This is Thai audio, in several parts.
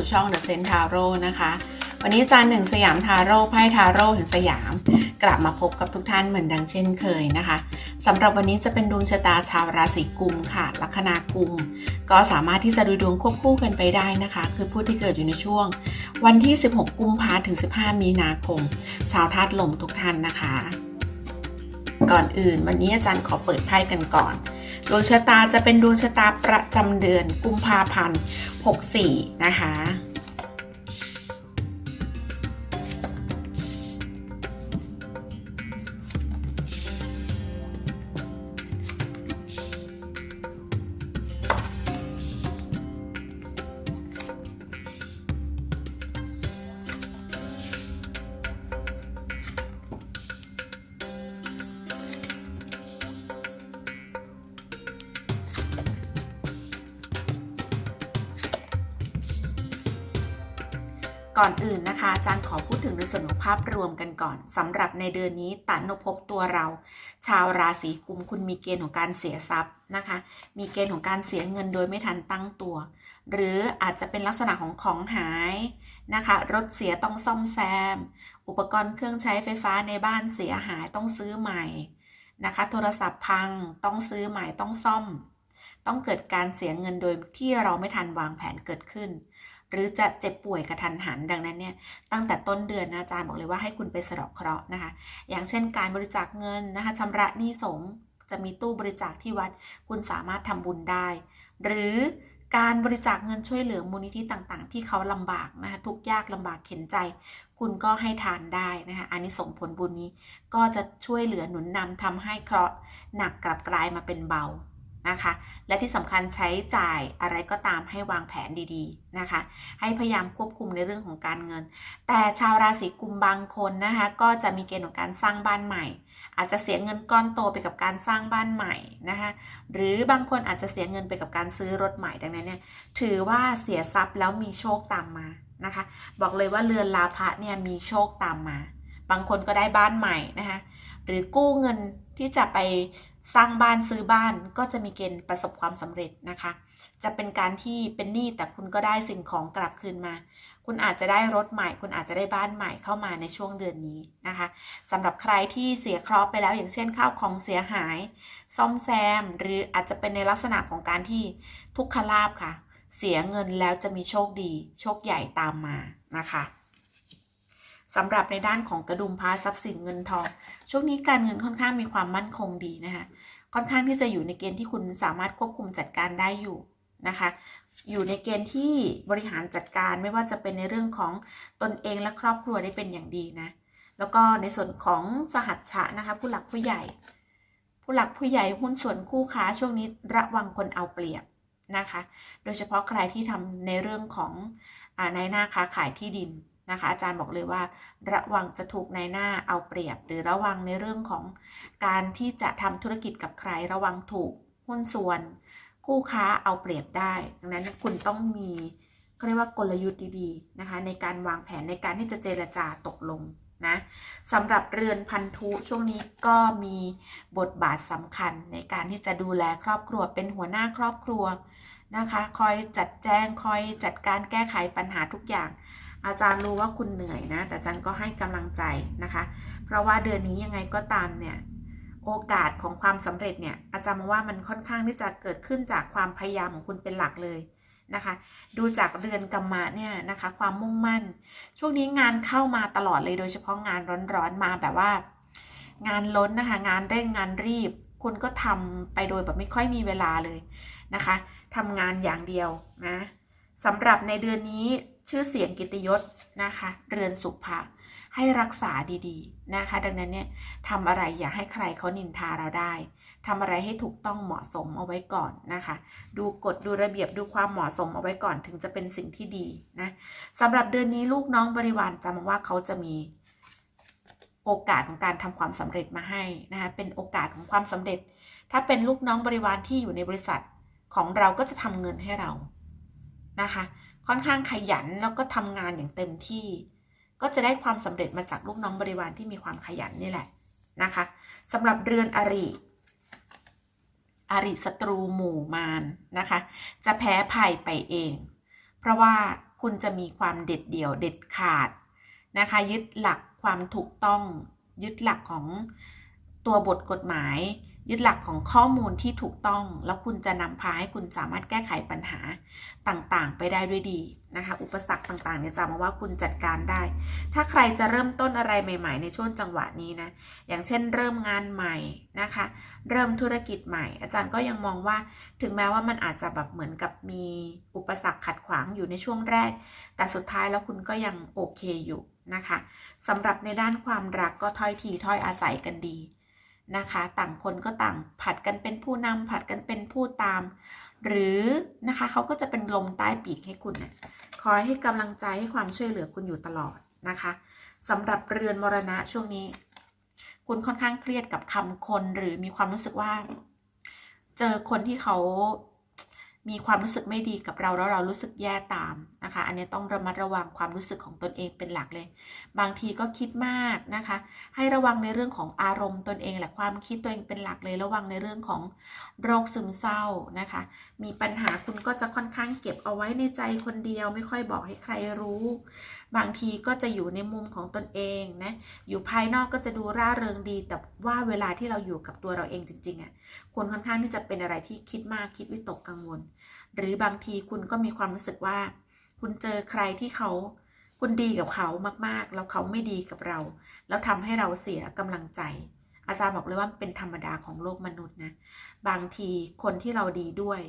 สู่ช่อง The Sen Tarot นะคะ วันนี้จารย์หนึ่งสยามทาโร่ไพ่ทาโร่แห่งสยาม กลับมาพบกับทุกท่านเหมือนดังเช่นเคยนะคะสำหรับวันนี้จะเป็นดวงชะตาชาวราศีกุมค่ะ ลัคนากุม ก็สามารถที่จะดูดวงควบคู่กันไปได้นะคะ คือผู้ที่เกิดอยู่ในช่วง วันที่ 16 กุมภาถึง 15 มีนาคม ชาวธาตุลมทุกท่านนะคะ ก่อนอื่น วันนี้อาจารย์ขอเปิดไพ่กันก่อน ดวงชะตาจะเป็นดวงชะตาประจำเดือนกุมภาพันธ์ 64 นะคะ ก่อนอื่นนะคะอาจารย์ขอพูดถึงในส่วนของภาพรวมกันก่อนสำหรับในเดือนนี้ตันุภพตัวเรา ชาวราศีกุมคุณมีเกณฑ์ของการเสียทรัพย์นะคะ มีเกณฑ์ของการเสียเงินโดยไม่ทันตั้งตัว หรืออาจจะเป็นลักษณะของของหายนะคะ รถเสียต้องซ่อมแซม อุปกรณ์เครื่องใช้ไฟฟ้าในบ้านเสียหายต้องซื้อใหม่นะคะ โทรศัพท์พังต้องซื้อใหม่ต้องซ่อม ต้องเกิดการเสียเงินโดยที่เราไม่ทันวางแผนเกิดขึ้น หรือจะเจ็บป่วยกระทันหันดังนั้นเนี่ยตั้งแต่ต้นเดือนนะอาจารย์บอกเลยว่าให้คุณไปสะดาะเคราะห์นะคะ อย่างเช่นการบริจาคเงินนะคะชำระหนี้สงฆ์จะมีตู้บริจาคที่วัด คุณสามารถทำบุญได้ หรือการบริจาคเงินช่วยเหลือมูลนิธิต่างๆ ที่เขาลำบากนะคะทุกยากลำบากเข็นใจ คุณก็ให้ทานได้นะคะอันนี้ส่งผลบุญนี้ก็จะช่วยเหลือหนุนนำทำให้เคราะห์หนักกลับกลายมาเป็นเบา นะคะ และที่สำคัญใช้จ่ายอะไรก็ตามให้วางแผนดีๆนะคะ ให้พยายามควบคุมในเรื่องของการเงิน แต่ชาวราศีกุมบางคนนะคะก็จะมีเกณฑ์ของการสร้างบ้านใหม่ อาจจะเสียเงินก้อนโตไปกับการสร้างบ้านใหม่นะคะหรือบางคนอาจจะเสียเงินไปกับการซื้อรถใหม่ดังนั้นเนี่ยถือว่าเสียทรัพย์แล้วมีโชคตามมานะคะ บอกเลยว่าเรือนลาภะเนี่ยมีโชคตามมา บางคนก็ได้บ้านใหม่นะคะหรือกู้เงินที่จะไป สร้างบ้านซื้อบ้านก็จะมีเกณฑ์ประสบความสำเร็จนะคะ จะเป็นการที่เป็นหนี้แต่คุณก็ได้สิ่งของกลับคืนมา คุณอาจจะได้รถใหม่ คุณอาจจะได้บ้านใหม่เข้ามาในช่วงเดือนนี้นะคะสำหรับใครที่เสียเคราะห์ไปแล้วอย่างเช่นข้าวของเสียหาย ซ่อมแซม หรืออาจจะเป็นในลักษณะของการที่ทุกขลาบค่ะ เสียเงินแล้วจะมีโชคดี โชคใหญ่ตามมานะคะ สำหรับในด้านของกระดุมพ้าทรัพย์สินเงินทอง ช่วงนี้การเงินค่อนข้างมีความมั่นคงดีนะคะค่อนข้างที่จะอยู่ในเกณฑ์ที่คุณสามารถควบคุมจัดการได้อยู่นะคะ อยู่ในเกณฑ์ที่บริหารจัดการไม่ว่าจะเป็นในเรื่องของตนเองและครอบครัวได้เป็นอย่างดีนะ แล้วก็ในส่วนของสหัชชะนะคะ ผู้หลักผู้ใหญ่ ผู้หลักผู้ใหญ่หุ้นส่วนคู่ค้าช่วงนี้ระวังคนเอาเปรียบนะคะ โดยเฉพาะใครที่ทำในเรื่องของนายหน้าค้าขายที่ดิน นะคะ อาจารย์บอกเลยว่า ระวังจะถูกนายหน้าเอาเปรียบ หรือระวังในเรื่องของการที่จะทำธุรกิจกับใคร ระวังถูกหุ้นส่วน คู่ค้าเอาเปรียบได้ ดังนั้นคุณต้องมีเขาเรียกว่ากลยุทธ์ดีๆนะคะ ในการวางแผนในการที่จะเจรจาตกลงนะสำหรับเรือนพันธุช่วงนี้ก็มีบทบาทสำคัญในการที่จะดูแลครอบครัวเป็นหัวหน้าครอบครัวนะคะ คอยจัดแจงคอยจัดการแก้ไขปัญหาทุกอย่าง อาจารย์รู้ว่าคุณเหนื่อยนะ แต่อาจารย์ก็ให้กำลังใจนะคะ เพราะว่าเดือนนี้ยังไงก็ตามเนี่ยโอกาสของความสำเร็จเนี่ยอาจารย์มองว่ามันค่อนข้างที่จะเกิดขึ้นจากความพยายามของคุณเป็นหลักเลยนะคะ ดูจากเรือนกรรมะเนี่ยนะคะ ความมุ่งมั่น ช่วงนี้งานเข้ามาตลอดเลยโดยเฉพาะงานร้อนๆมาแบบว่า งานล้นนะคะ งานเร่งงานรีบ คุณก็ทำไปโดยแบบไม่ค่อยมีเวลาเลยนะคะทำงานอย่างเดียวนะสำหรับในเดือนนี้ ชื่อเสียงกิตยศนะคะ เรือนสุภะให้รักษาดีๆนะคะ ดังนั้นเนี่ยทำอะไรอย่าให้ใครเขานินทาเราได้ทำอะไรให้ถูกต้องเหมาะสมเอาไว้ก่อนนะคะ ดูกฎดูระเบียบดูความเหมาะสมเอาไว้ก่อนถึงจะเป็นสิ่งที่ดีนะสำหรับเดือนนี้ลูกน้องบริวารจำว่าเขาจะมีโอกาสของการทำความสำเร็จมาให้นะคะเป็นโอกาสของความสำเร็จ ถ้าเป็นลูกน้องบริวารที่อยู่ในบริษัทของเราก็จะทำเงินให้เรานะคะ ค่อนข้างขยันแล้วก็ทำงานอย่างเต็มที่ ก็จะได้ความสำเร็จมาจากลูกน้องบริวารที่มีความขยันนี่แหละนะคะสำหรับเรือนอริอริศัตรูหมู่มารนะคะ จะแพ้ภัยไปเอง เพราะว่าคุณจะมีความเด็ดเดี่ยวเด็ดขาดนะคะ ยึดหลักความถูกต้องยึดหลักของตัวบทกฎหมาย ยึดหลักของข้อมูลที่ถูกต้อง แล้วคุณจะนำพาให้คุณสามารถแก้ไขปัญหาต่างๆ ไปได้ด้วยดีนะคะ อุปสรรคต่างๆเนี่ยจำมาว่าคุณจัดการได้ ถ้าใครจะเริ่มต้นอะไรใหม่ ๆ ในช่วงจังหวะนี้นะ อย่างเช่น เริ่มงานใหม่นะคะ เริ่มธุรกิจใหม่ อาจารย์ก็ยังมองว่าถึงแม้ว่ามันอาจจะแบบเหมือนกับมีอุปสรรคขัดขวางอยู่ในช่วงแรก แต่สุดท้ายแล้วคุณก็ยังโอเคอยู่นะคะสำหรับในด้านความรักก็ถ้อยทีถ้อยอาศัยกันดี นะคะ ต่างคนก็ต่างผัดกันเป็นผู้นำผัดกันเป็นผู้ตาม หรือนะคะเขาก็จะเป็นลมใต้ปีกให้คุณนะคอยให้กำลังใจให้ความช่วยเหลือคุณอยู่ตลอดนะคะสำหรับเรือนมรณะช่วงนี้ คุณค่อนข้างเครียดกับคำคนหรือมีความรู้สึกว่า เจอคนที่เขา มีความรู้สึกไม่ดีกับเราแล้วเรารู้สึกแย่ตามนะคะ อันนี้ต้องระมัดระวังความรู้สึกของตนเองเป็นหลักเลย บางทีก็คิดมากนะคะ ให้ระวังในเรื่องของอารมณ์ตนเองแหละความคิดตัวเองเป็นหลักเลย ระวังในเรื่องของโรคซึมเศร้านะคะ มีปัญหาคุณก็จะค่อนข้างเก็บเอาไว้ในใจคนเดียว ไม่ค่อยบอกให้ใครรู้ บางทีก็จะอยู่ในมุมของตนเองนะอยู่ภายนอกก็จะดูร่าเริงดี แต่ว่าเวลาที่เราอยู่กับตัวเราเองจริงๆอะ่ะคุณค่อนข้างที่จะเป็นอะไรที่คิดมากคิดวิตกกังวล หรือบางทีคุณก็มีความรู้สึกว่า คุณเจอใครที่เขาคุณดีกับเขามากๆ แล้วเขาไม่ดีกับเรา แล้วทำให้เราเสียกำลังใจ อาจารย์บอกเลยว่าเป็นธรรมดาของโลกมนุษย์นะ บางทีคนที่เราดีด้วย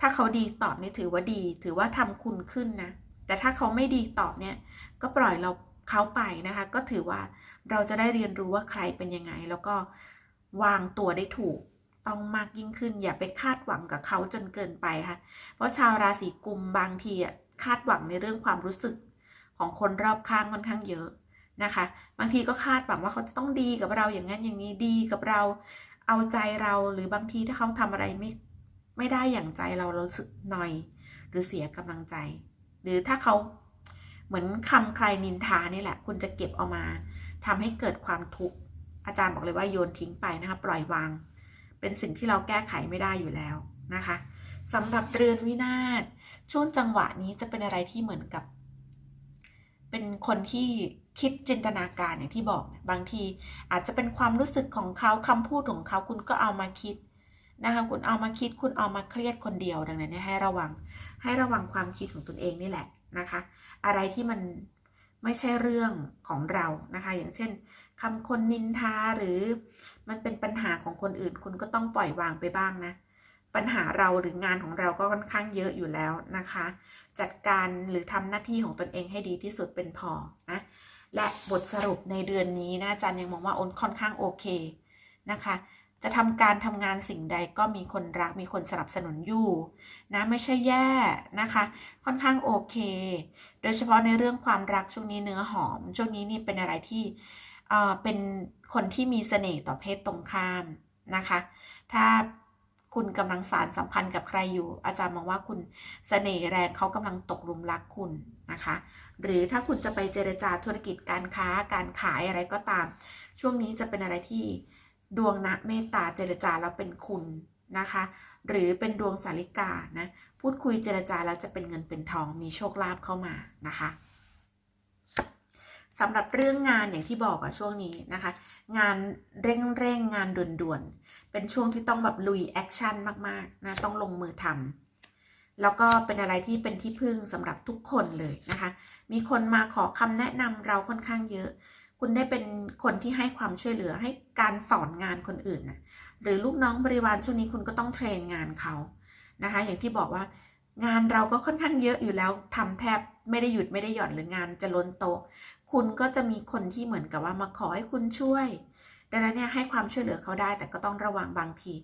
ถ้าเขาดีตอบนี่ถือว่าดี ถือว่าทำคุณขึ้นนะ แต่ถ้าเขาไม่ดีตอบเนี่ยก็ปล่อยเราเขาไปนะคะ ก็ถือว่าเราจะได้เรียนรู้ว่าใครเป็นยังไง แล้วก็วางตัวได้ถูกต้องมากยิ่งขึ้น อย่าไปคาดหวังกับเขาจนเกินไปค่ะ เพราะชาวราศีกุมบางทีอะคาดหวังในเรื่องความรู้สึกของคนรอบข้างค่อนข้างเยอะนะคะ บางทีก็คาดหวังว่าเขาจะต้องดีกับเราอย่างนั้นอย่างนี้ดีกับเรา เอาใจเราหรือบางทีถ้าเขาทำอะไรไม่ไม่ได้อย่างใจเราเราสึกหน่อย หรือเสียกำลังใจ รือถ้าเขาเหมือนคำใครนินทานี่แหละ คุณจะเก็บเอามาทำให้เกิดความทุกข์อาจารย์บอกเลยว่าโยนทิ้งไปนะคะปล่อยวาง เป็นสิ่งที่เราแก้ไขไม่ได้อยู่แล้วนะคะสำหรับเรือนวินาศช่วงจังหวะนี้จะเป็นอะไรที่เหมือนกับ เป็นคนที่คิดจินตนาการอย่างที่บอก บางทีอาจจะเป็นความรู้สึกของเขาคำพูดของเขาคุณก็เอามาคิดนะคะคุณเอามาคิดคุณเอามาเครียดคนเดียวดังนั้นให้ระวัง ให้ระวังความคิดของตนเองนี่แหละนะคะ อะไรที่มันไม่ใช่เรื่องของเรานะคะ อย่างเช่นคำคนนินทาหรือมันเป็นปัญหาของคนอื่น คุณก็ต้องปล่อยวางไปบ้างนะ ปัญหาเราหรืองานของเราก็ค่อนข้างเยอะอยู่แล้วนะคะ จัดการหรือทำหน้าที่ของตนเองให้ดีที่สุดเป็นพอนะและบทสรุปในเดือนนี้นะอาจารย์ยังมองว่าโอนค่อนข้างโอเคนะคะ จะทำการทำงานสิ่งใดก็มีคนรักมีคนสนับสนุนอยู่นะไม่ใช่แย่นะคะ ค่อนข้างโอเค โดยเฉพาะในเรื่องความรักช่วงนี้เนื้อหอม ช่วงนี้นี่เป็นอะไรที่เออเป็นคนที่มีเสน่ห์ต่อเพศตรงข้ามนะคะ ถ้าคุณกำลังสารสัมพันธ์กับใครอยู่ อาจารย์มองว่าคุณเสน่ห์แรงเขากำลังตกหลุมรักคุณนะคะ หรือถ้าคุณจะไปเจรจาธุรกิจการค้าการขายอะไรก็ตาม ช่วงนี้จะเป็นอะไรที่ ดวงนะเมตตาเจรจาแล้วเป็นคุณนะคะ หรือเป็นดวงสาริกานะพูดคุยเจรจาแล้วจะเป็นเงินเป็นทองมีโชคลาภเข้ามานะคะสำหรับเรื่องงานอย่างที่บอกอะช่วงนี้นะคะ งานเร่งเร่งงานด่วนๆ เป็นช่วงที่ต้องแบบลุยแอคชั่นมากๆนะต้องลงมือทำแล้วก็เป็นอะไรที่เป็นที่พึ่งสำหรับทุกคนเลยนะคะ มีคนมาขอคำแนะนำเราค่อนข้างเยอะ คุณได้เป็นคนที่ให้ความช่วยเหลือให้การสอนงานคนอื่นนะหรือลูกน้องบริวารช่วงนี้คุณก็ต้องเทรนงานเขานะคะ อย่างที่บอกว่างานเราก็ค่อนข้างเยอะอยู่แล้วทำแทบไม่ได้หยุดไม่ได้หย่อนหรืองานจะล้นโต๊ะคุณก็จะมีคนที่เหมือนกับว่ามาขอให้คุณช่วย ดังนั้นเนี่ยให้ความช่วยเหลือเขาได้ แต่ก็ต้องระวังบางที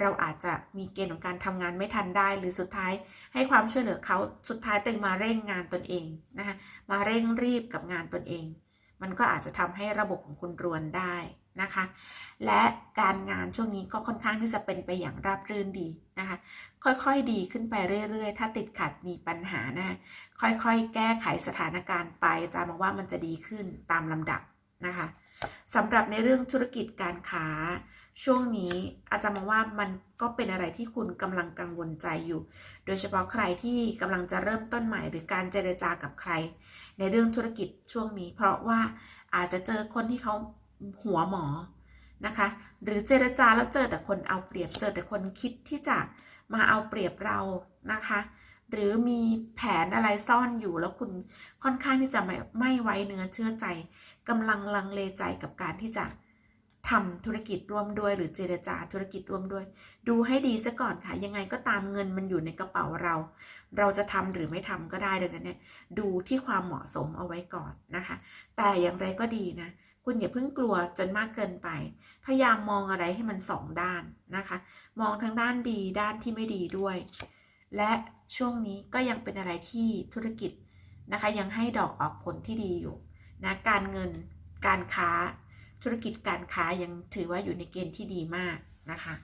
เราอาจจะมีเกณฑ์ของการทำงานไม่ทันได้ หรือสุดท้ายให้ความช่วยเหลือเขาสุดท้ายตึงมาเร่งงานตนเองนะคะมาเร่งรีบกับงานตนเอง มันก็อาจจะทำให้ระบบของคุณรวนได้นะคะ และการงานช่วงนี้ก็ค่อนข้างที่จะเป็นไปอย่างราบรื่นดีนะคะ ค่อยๆดีขึ้นไปเรื่อยๆ ถ้าติดขัดมีปัญหานะ ค่อยๆ แก้ไขสถานการณ์ไปจามองว่ามันจะดีขึ้นตามลำดับนะคะสำหรับในเรื่องธุรกิจการค้า ช่วงนี้อาจารย์มองว่ามันก็เป็นอะไรที่คุณกำลังกังวลใจอยู่ โดยเฉพาะใครที่กำลังจะเริ่มต้นใหม่ หรือการเจรจากับใคร ในเรื่องธุรกิจช่วงนี้ เพราะว่าอาจจะเจอคนที่เขาหัวหมอนะคะ หรือเจรจาแล้วเจอแต่คนเอาเปรียบเจอแต่คนคิดที่จะมาเอาเปรียบเรานะคะ หรือมีแผนอะไรซ่อนอยู่แล้วคุณค่อนข้างที่จะไม่ไม่ไว้เนื้อเชื่อใจกำลังลังเลใจกับการที่จะ ทำธุรกิจร่วมด้วยหรือเจรจาธุรกิจร่วมด้วย ดูให้ดีซะก่อนค่ะ ยังไงก็ตามเงินมันอยู่ในกระเป๋าเรา เราจะทำหรือไม่ทำก็ได้ดังนั้นเนี่ยดูที่ความเหมาะสมเอาไว้ก่อนนะคะ แต่อย่างไรก็ดีนะ คุณอย่าเพิ่งกลัวจนมากเกินไป พยายามมองอะไรให้มันสองด้านนะคะ มองทั้งด้านดีด้านที่ไม่ดีด้วย และช่วงนี้ก็ยังเป็นอะไรที่ธุรกิจนะคะ ยังให้ดอกออกผลที่ดีอยู่นะการเงินการค้า ธุรกิจการค้ายังถือว่าอยู่ในเกณฑ์ที่ดีมากนะคะ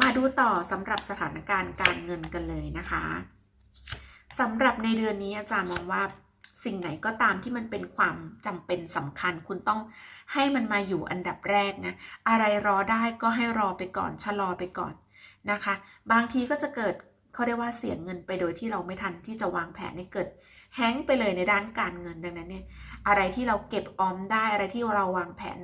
มาดูต่อสำหรับสถานการณ์การเงินกันเลยนะคะสำหรับในเดือนนี้อาจารย์มองว่าสิ่งไหนก็ตามที่มันเป็นความจำเป็นสำคัญ คุณต้องให้มันมาอยู่อันดับแรกนะ อะไรรอได้ก็ให้รอไปก่อนชะลอไปก่อนนะคะ บางทีก็จะเกิดเขาเรียกว่าเสียเงินไปโดยที่เราไม่ทันที่จะวางแผนให้เกิด แฮงไปเลยในด้านการเงินดังนั้นเนี่ยอะไรที่เราเก็บออมได้อะไรที่เราวางแผน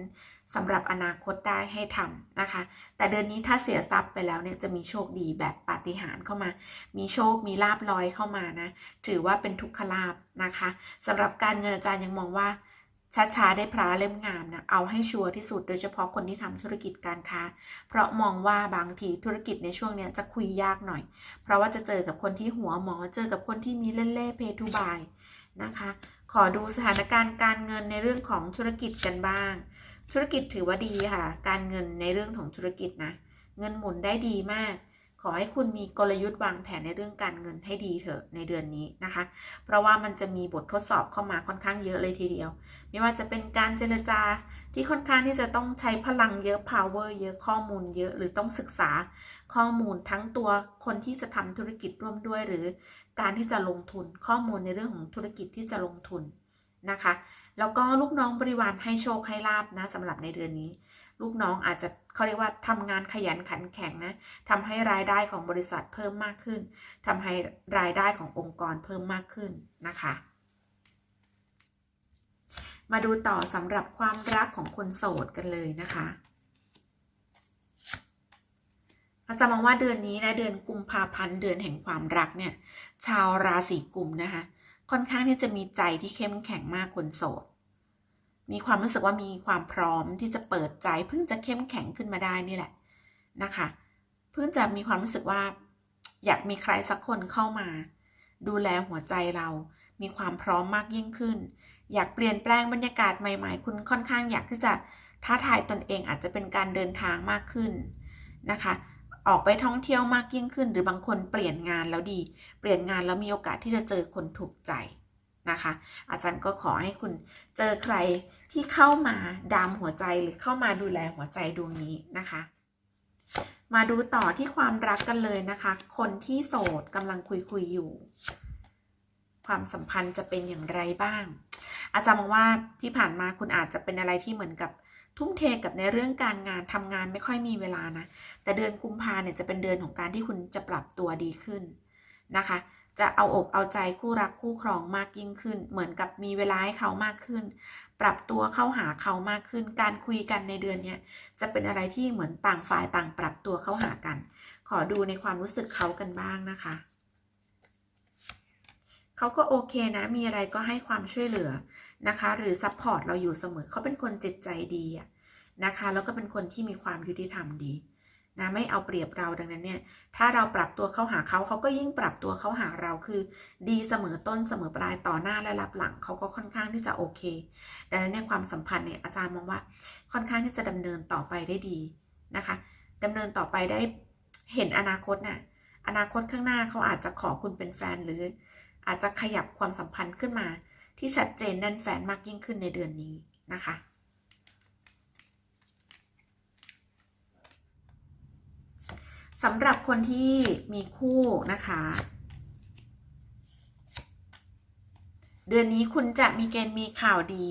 สำหรับอนาคตได้ให้ทำนะคะ แต่เดือนนี้ถ้าเสียทรัพย์ไปแล้วเนี่ยจะมีโชคดีแบบปาฏิหาริย์เข้ามา มีโชคมีลาบลอยเข้ามานะ ถือว่าเป็นทุกขลาบนะคะสำหรับการเงินอาจารย์ยังมองว่า ช้าๆได้พระเล่มงามนะเอาให้ชัวร์ที่สุดโดยเฉพาะคนที่ทำธุรกิจการค้า เพราะมองว่าบางทีธุรกิจในช่วงนี้จะคุยยากหน่อย เพราะว่าจะเจอกับคนที่หัวหมอ เจอกับคนที่มีเล่เล่เพทูบายนะคะ ขอดูสถานการณ์การเงินในเรื่องของธุรกิจกันบ้าง ธุรกิจถือว่าดีค่ะ การเงินในเรื่องของธุรกิจนะ เงินหมุนได้ดีมาก อให้คุณมีกลยุทธ์วางแผนในเรื่องการเงินให้ดีเถอะในเดือนนี้นะคะ เพราะว่ามันจะมีบททดสอบเข้ามาค่อนข้างเยอะเลยทีเดียว ไม่ว่าจะเป็นการเจรจาที่ค่อนข้างที่จะต้องใช้พลังเยอะ power เยอะข้อมูลเยอะหรือต้องศึกษาข้อมูลทั้งตัวคนที่จะทำธุรกิจร่วมด้วย หรือการที่จะลงทุนข้อมูลในเรื่องของธุรกิจที่จะลงทุนนะคะ แล้วก็ลูกน้องบริวารให้โชคให้ลาบนะสำหรับในเดือนนี้ ลูกน้องอาจจะเขาเรียกว่าทำงานขยันขันแข็งนะทำให้รายได้ของบริษัทเพิ่มมากขึ้นทำให้รายได้ขององค์กรเพิ่มมากขึ้นนะคะ มาดูต่อสำหรับความรักของคนโสดกันเลยนะคะอาจารย์มองว่าเดือนนี้นะเดือนกุมภาพันธ์เดือนแห่งความรักเนี่ย ชาวราศีกุมนะคะ ค่อนข้างที่จะมีใจที่เข้มแข็งมากคนโสด มีความรู้สึกว่ามีความพร้อมที่จะเปิดใจ เพิ่งจะเข้มแข็งขึ้นมาได้นี่แหละนะคะ เพิ่งจะมีความรู้สึกว่า อยากมีใครสักคนเข้ามา ดูแลหัวใจเรา มีความพร้อมมากยิ่งขึ้น อยากเปลี่ยนแปลงบรรยากาศใหม่ ๆ คุณค่อนข้างอยากที่จะท้าทายตนเองอาจจะเป็นการเดินทางมากขึ้นนะคะ ออกไปท่องเที่ยวมากยิ่งขึ้น หรือบางคนเปลี่ยนงานแล้วดี เปลี่ยนงานแล้วมีโอกาสที่จะเจอคนถูกใจนะคะ อาจารย์ก็ขอให้คุณเจอใคร ที่เข้ามาดามหัวใจหรือเข้ามาดูแลหัวใจดวงนี้นะคะ มาดูต่อที่ความรักกันเลยนะคะ คนที่โสดกำลังคุยคุยอยู่ ความสัมพันธ์จะเป็นอย่างไรบ้าง อาจารย์มองว่าที่ผ่านมาคุณอาจจะเป็นอะไรที่เหมือนกับทุ่มเทกับในเรื่องการงานทำงานไม่ค่อยมีเวลานะ แต่เดือนกุมภาเนี่ยจะเป็นเดือนของการที่คุณจะปรับตัวดีขึ้นนะคะ จะเอาอกเอาใจคู่รักคู่ครองมากยิ่งขึ้น เหมือนกับมีเวลาให้เขามากขึ้น ปรับตัวเข้าหาเขามากขึ้น การคุยกันในเดือนนี้จะเป็นอะไรที่เหมือนต่างฝ่ายต่างปรับตัวเข้าหากัน ขอดูในความรู้สึกเขากันบ้างนะคะเขาก็โอเคนะ มีอะไรก็ให้ความช่วยเหลือนะคะ หรือซัพพอร์ตเราอยู่เสมอ เขาเป็นคนจิตใจดีนะคะ แล้วก็เป็นคนที่มีความยุติธรรมดี นะไม่เอาเปรียบเราดังนั้นเนี่ยถ้าเราปรับตัวเข้าหาเขาเขาก็ยิ่งปรับตัวเข้าหาเราคือ ดีเสมอต้นเสมอปลายต่อหน้าและรับหลังเขาก็ค่อนข้างที่จะโอเค ดังนั้นเนี่ยความสัมพันธ์เนี่ยอาจารย์มองว่าค่อนข้างที่จะดำเนินต่อไปได้ดีนะคะดำเนินต่อไปได้เห็นอนาคตน่ะอนาคตข้างหน้าเขาอาจจะขอคุณเป็นแฟนหรือ อาจจะขยับความสัมพันธ์ขึ้นมา ที่ชัดเจนแน่นแฟนมากยิ่งขึ้นในเดือนนี้นะคะ สำหรับคนที่มีคู่นะคะ เดือนนี้คุณจะมีเกณฑ์มีข่าวดี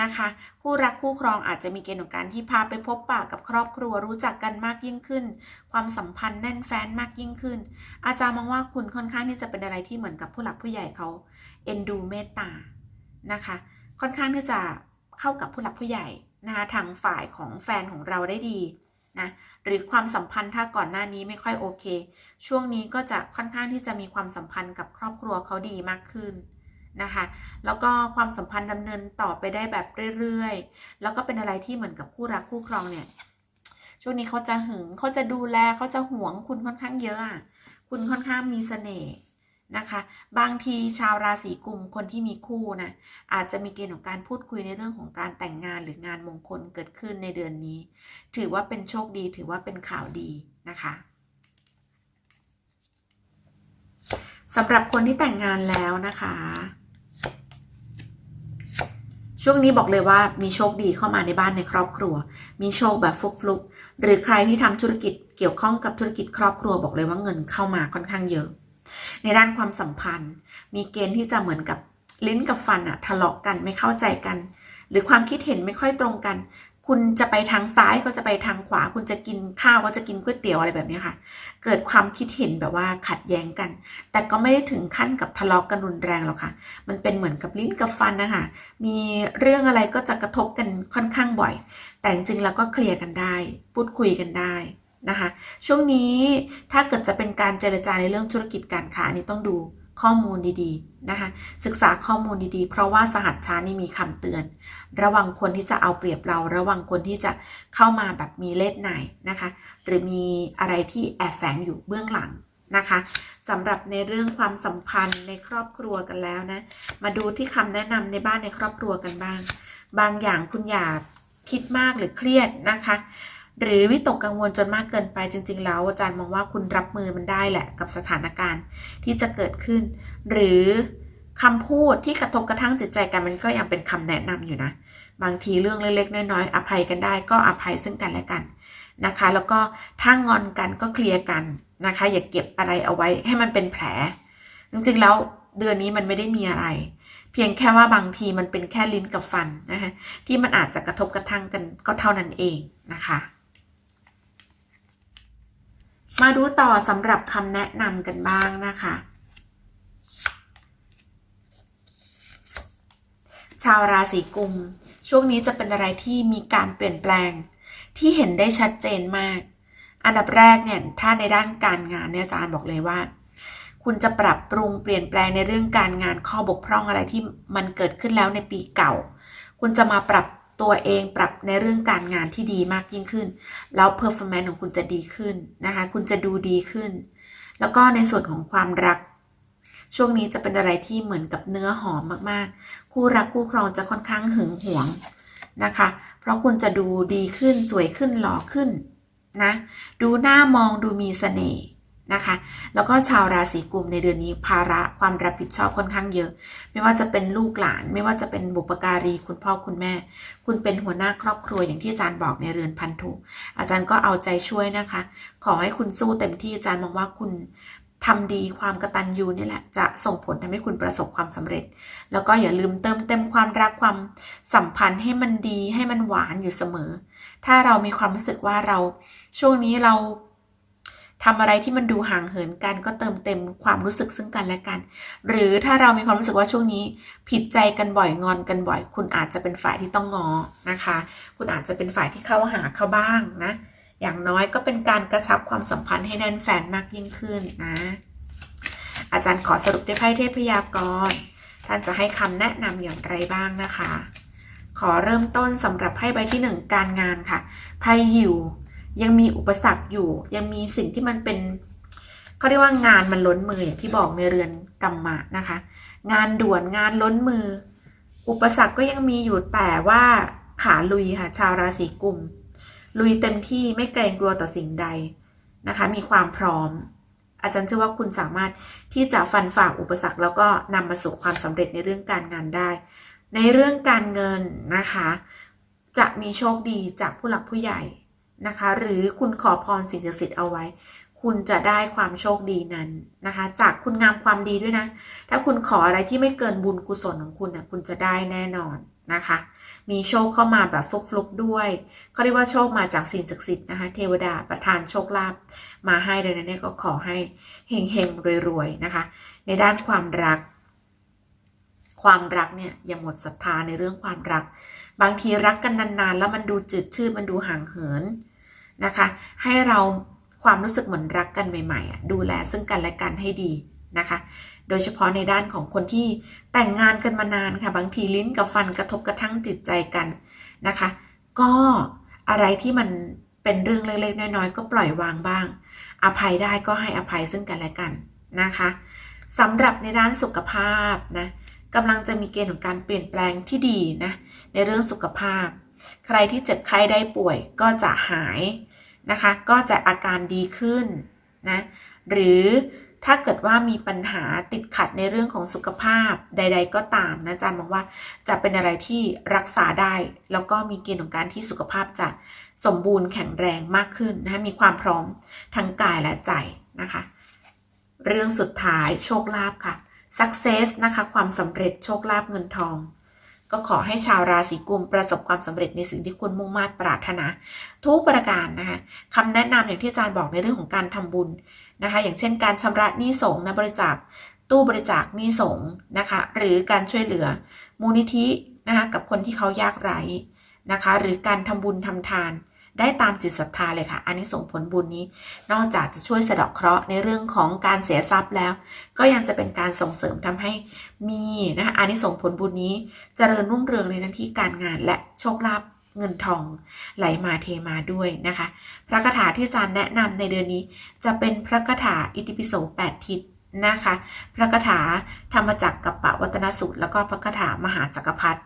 นะคะ คู่รักคู่ครองอาจจะมีเกณฑ์ของการที่พาไปพบปะกับครอบครัวรู้จักกันมากยิ่งขึ้น ความสัมพันธ์แน่นแฟ้นมากยิ่งขึ้น อาจารย์มองว่าคุณค่อนข้างที่จะเป็นอะไรที่เหมือนกับผู้หลักผู้ใหญ่เขาเอ็นดูเมตตานะคะ ค่อนข้างที่จะเข้ากับผู้หลักผู้ใหญ่นะคะทางฝ่ายของแฟนของเราได้ดี นะหรือความสัมพันธ์ถ้าก่อนหน้านี้ไม่ค่อยโอเค ช่วงนี้ก็จะค่อนข้างที่จะมีความสัมพันธ์กับครอบครัวเขาดีมากขึ้นนะคะ แล้วก็ความสัมพันธ์ดำเนินต่อไปได้แบบเรื่อยๆ แล้วก็เป็นอะไรที่เหมือนกับคู่รักคู่ครองเนี่ย ช่วงนี้เขาจะหึงเขาจะดูแลเขาจะหวงคุณค่อนข้างเยอะอะคุณค่อนข้างมีเสน่ห์ นะคะ บางทีชาวราศีกุมคนที่มีคู่นะอาจจะมีเกณฑ์ของการพูดคุยในเรื่องของการแต่งงานหรืองานมงคลเกิดขึ้นในเดือนนี้ ถือว่าเป็นโชคดีถือว่าเป็นข่าวดีนะคะสำหรับคนที่แต่งงานแล้วนะคะ ช่วงนี้บอกเลยว่ามีโชคดีเข้ามาในบ้านในครอบครัว มีโชคแบบฟุกๆหรือใครที่ทำธุรกิจเกี่ยวข้องกับธุรกิจครอบครัวบอกเลยว่าเงินเข้ามาค่อนข้างเยอะ ในด้านความสัมพันธ์ มีเกณฑ์ที่จะเหมือนกับลิ้นกับฟันอะทะเลาะกันไม่เข้าใจกัน หรือความคิดเห็นไม่ค่อยตรงกัน คุณจะไปทางซ้ายก็จะไปทางขวา คุณจะกินข้าวก็จะกินก๋วยเตี๋ยวอะไรแบบนี้ค่ะ เกิดความคิดเห็นแบบว่าขัดแย้งกัน แต่ก็ไม่ได้ถึงขั้นกับทะเลาะกันรุนแรงหรอกค่ะ มันเป็นเหมือนกับลิ้นกับฟันนะคะมีเรื่องอะไรก็จะกระทบกันค่อนข้างบ่อย แต่จริงๆแล้วก็เคลียร์กันได้ พูดคุยกันได้ นะคะ ช่วงนี้ถ้าเกิดจะเป็นการเจรจาในเรื่องธุรกิจการค้าอันนี้ต้องดูข้อมูลดีๆนะคะ ศึกษาข้อมูลดีๆ เพราะว่าสหัสชานี่มีคำเตือน ระวังคนที่จะเอาเปรียบเรา ระวังคนที่จะเข้ามาแบบมีเล่ห์ไหนนะคะ หรือมีอะไรที่แอบแฝงอยู่เบื้องหลังนะคะสำหรับในเรื่องความสัมพันธ์ในครอบครัวกันแล้วนะ มาดูที่คำแนะนำในบ้านในครอบครัวกันบ้าง บางอย่างคุณอย่าคิดมากหรือเครียดนะคะ หรือวิตกกังวลจนมากเกินไปจริง ๆ แล้วอาจารย์มองว่าคุณรับมือมันได้แหละกับสถานการณ์ที่จะเกิดขึ้น หรือคำพูดที่กระทบกระทั่งจิตใจกันมันก็ยังเป็นคำแนะนำอยู่นะ บางทีเรื่องเล็กๆน้อยๆอภัยกันได้ก็อภัยซึ่งกันและกันนะคะ แล้วก็ถ้างอนกันก็เคลียร์กันนะคะ อย่าเก็บอะไรเอาไว้ให้มันเป็นแผล จริงๆแล้วเดือนนี้มันไม่ได้มีอะไร เพียงแค่ว่าบางทีมันเป็นแค่ลิ้นกับฟันนะคะที่มันอาจจะกระทบกระทั่งกันก็เท่านั้นเองนะคะ มาดูต่อสำหรับคำแนะนำกันบ้างนะคะ ชาวราศีกุม ช่วงนี้จะเป็นอะไรที่มีการเปลี่ยนแปลง ที่เห็นได้ชัดเจนมาก อันดับแรกเนี่ยถ้าในด้านการงานเนี่ยอาจารย์บอกเลยว่า คุณจะปรับปรุงเปลี่ยนแปลงในเรื่องการงานข้อบกพร่องอะไรที่มันเกิดขึ้นแล้วในปีเก่า คุณจะมาปรับ ตัวเองปรับในเรื่องการงานที่ดีมากยิ่งขึ้น แล้ว performance ของคุณจะดีขึ้นนะคะ คุณจะดูดีขึ้น แล้วก็ในส่วนของความรัก ช่วงนี้จะเป็นอะไรที่เหมือนกับเนื้อหอมมากๆ คู่รักคู่ครองจะค่อนข้างหึงหวงนะคะ เพราะคุณจะดูดีขึ้นสวยขึ้นหล่อขึ้นนะ ดูหน้ามองดูมีเสน่ห์ นะคะ แล้วก็ชาวราศีกุมในเดือนนี้ภาระความรับผิดชอบค่อนข้างเยอะ ไม่ว่าจะเป็นลูกหลาน ไม่ว่าจะเป็นบุปการีคุณพ่อคุณแม่ คุณเป็นหัวหน้าครอบครัวอย่างที่อาจารย์บอกในเรือนพันธุอาจารย์ก็เอาใจช่วยนะคะ ขอให้คุณสู้เต็มที่อาจารย์มองว่าคุณทำดีความกระตันยูนี่แหละจะส่งผลทำให้คุณประสบความสำเร็จ แล้วก็อย่าลืมเติมเต็มความรักความสัมพันธ์ให้มันดีให้มันหวานอยู่เสมอ ถ้าเรามีความรู้สึกว่าเราช่วงนี้เรา ทำอะไรที่มันดูห่างเหินกัน ก็เติมเต็มความรู้สึกซึ่งกันและกัน หรือถ้าเรามีความรู้สึกว่าช่วงนี้ ผิดใจกันบ่อยงอนกันบ่อย คุณอาจจะเป็นฝ่ายที่ต้องงอนะคะ คุณอาจจะเป็นฝ่ายที่เข้าหาเขาบ้างนะ อย่างน้อยก็เป็นการกระชับความสัมพันธ์ให้แน่นแฟนมากยิ่งขึ้นนะ อาจารย์ขอสรุปด้วยไพ่เทพยากรท่านจะให้คำแนะนำอย่างไรบ้างนะคะ ขอเริ่มต้นสำหรับไพ่ใบที่หนึ่งการงานค่ะไพ่หิว ยังมีอุปสรรคอยู่ ยังมีสิ่งที่มันเป็นเขาเรียกว่างานมันล้นมืออย่างที่บอกในเรือนกรรมะนะคะ งานด่วนงานล้นมือ อุปสรรคก็ยังมีอยู่แต่ว่าขาลุยค่ะชาวราศีกุม ลุยเต็มที่ไม่เกรงกลัวต่อสิ่งใดนะคะ มีความพร้อม อาจารย์เชื่อว่าคุณสามารถที่จะฟันฝ่าอุปสรรค แล้วก็นำมาสู่ความสำเร็จในเรื่องการงานได้ ในเรื่องการเงินนะคะ จะมีโชคดีจากผู้หลักผู้ใหญ่ นะคะ หรือคุณขอพรสิ่งศักดิ์สิทธิ์เอาไว้ คุณจะได้ความโชคดีนั้นนะคะ จากคุณงามความดีด้วยนะ ถ้าคุณขออะไรที่ไม่เกินบุญกุศลของคุณนะคุณจะได้แน่นอนนะคะ มีโชคเข้ามาแบบฟลุกๆด้วยเขาเรียกว่าโชคมาจากสิ่งศักดิ์สิทธิ์นะคะ เทวดาประทานโชคลาภมาให้ดังนั้นเนี่ยก็ขอให้เฮงๆรวยๆนะคะ ในด้านความรัก ความรักเนี่ยอย่าหมดศรัทธาในเรื่องความรัก บางทีรักกันนานๆ แล้วมันดูจืดชืดมันดูห่างเหิน นะคะ ให้เราความรู้สึกเหมือนรักกันใหม่ๆอะดูแลซึ่งกันและกันให้ดีนะคะ โดยเฉพาะในด้านของคนที่แต่งงานกันมานานค่ะ บางทีลิ้นกับฟันกระทบกระทั่งจิตใจกันนะคะ ก็อะไรที่มันเป็นเรื่องเล็กๆน้อยๆก็ปล่อยวางบ้าง อภัยได้ก็ให้อภัยซึ่งกันและกันนะคะสำหรับในด้านสุขภาพนะกำลังจะมีเกณฑ์ของการเปลี่ยนแปลงที่ดีนะในเรื่องสุขภาพ ใครที่เจ็บไข้ได้ป่วยก็จะหาย นะคะ ก็จะอาการดีขึ้นนะ หรือถ้าเกิดว่ามีปัญหาติดขัดในเรื่องของสุขภาพใด ๆ ก็ตามนะอาจารย์มองว่าจะเป็นอะไรที่รักษาได้ แล้วก็มีเกณฑ์ของการที่สุขภาพจะสมบูรณ์แข็งแรงมากขึ้นนะะมีความพร้อมทั้งกายและใจนะคะ เรื่องสุดท้ายโชคลาภค่ะ success นะคะ ความสำเร็จโชคลาภเงินทอง ก็ขอให้ชาวราศีกุมประสบความสำเร็จในสิ่งที่คุณมุ่งมา่ปรารถนา ทุกประการนะคะคำแนะนำอย่างที่อาจารย์บอกในเรื่องของการทำบุญนะคะ อย่างเช่นการชำระหนี้สงนะบริจาคตู้บริจาคหนี้สงนะคะ หรือการช่วยเหลือมูลนิธินะคะกับคนที่เขายากไร้นะคะ หรือการทำบุญทำทาน ได้ตามจิตศรัทธาเลยค่ะ อันนี้ส่งผลบุญนี้ นอกจากจะช่วยสะเดาะเคราะห์ในเรื่องของการเสียทรัพย์แล้ว ก็ยังจะเป็นการส่งเสริมทำให้มีนะคะอันนี้ส่งผลบุญนี้เจริญรุ่งเรืองในหน้าที่การงานและโชคลาภเงินทองไหลมาเทมาด้วยนะคะ พระคาถาที่อาจารย์แนะนำในเดือนนี้ จะเป็นพระคาถาอิติปิโส8ทิศนะคะ พระคาถาธรรมจักรกับปะวัตนสูตร แล้วก็พระคาถามหาจักรพรรดิ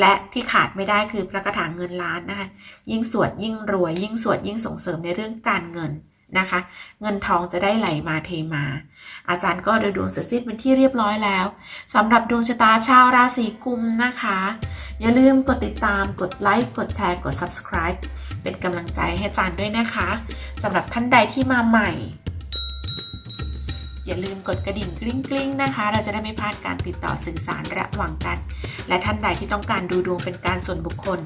และที่ขาดไม่ได้คือพระคาถาเงินล้านนะคะ ยิ่งสวดยิ่งรวย ยิ่งสวดยิ่งส่งเสริมในเรื่องการเงินนะคะ เงินทองจะได้ไหลมาเทมา อาจารย์ก็ดูดวงเสร็จสิ้นเป็นที่เรียบร้อยแล้วสำหรับดวงชะตาชาวราศีกุมนะคะ อย่าลืมกดติดตามกดไลค์กดแชร์กด subscribe เป็นกำลังใจให้อาจารย์ด้วยนะคะสำหรับท่านใดที่มาใหม่ อย่าลืมกดกระดิ่งกริ๊งกริ๊งนะคะ เราจะได้ไม่พลาดการติดต่อสื่อสารระหว่างกัน และท่านใดที่ต้องการดูดวงเป็นการส่วนบุคคล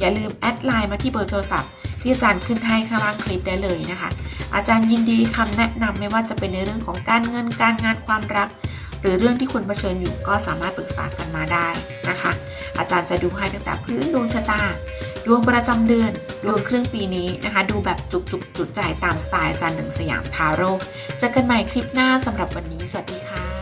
อย่าลืมแอดไลน์มาที่เบอร์โทรศัพท์ ที่อาจารย์ขึ้นให้ข้างล่างคลิปได้เลยนะคะ อาจารย์ยินดีคำแนะนำไม่ว่าจะเป็นในเรื่องของการเงินการงานความรัก หรือเรื่องที่คุณเผชิญอยู่ก็สามารถปรึกษากันมาได้นะคะ อาจารย์จะดูให้ตั้งแต่พื้นดวงชะตา ดวงประจำเดือน ดวงครึ่งปีนี้นะคะ ดูแบบจุกจุกจุดใจตามสไตล์อาจารย์หนึ่งสยามทาโร่เจอกันใหม่คลิปหน้าสำหรับวันนี้ สวัสดีค่ะ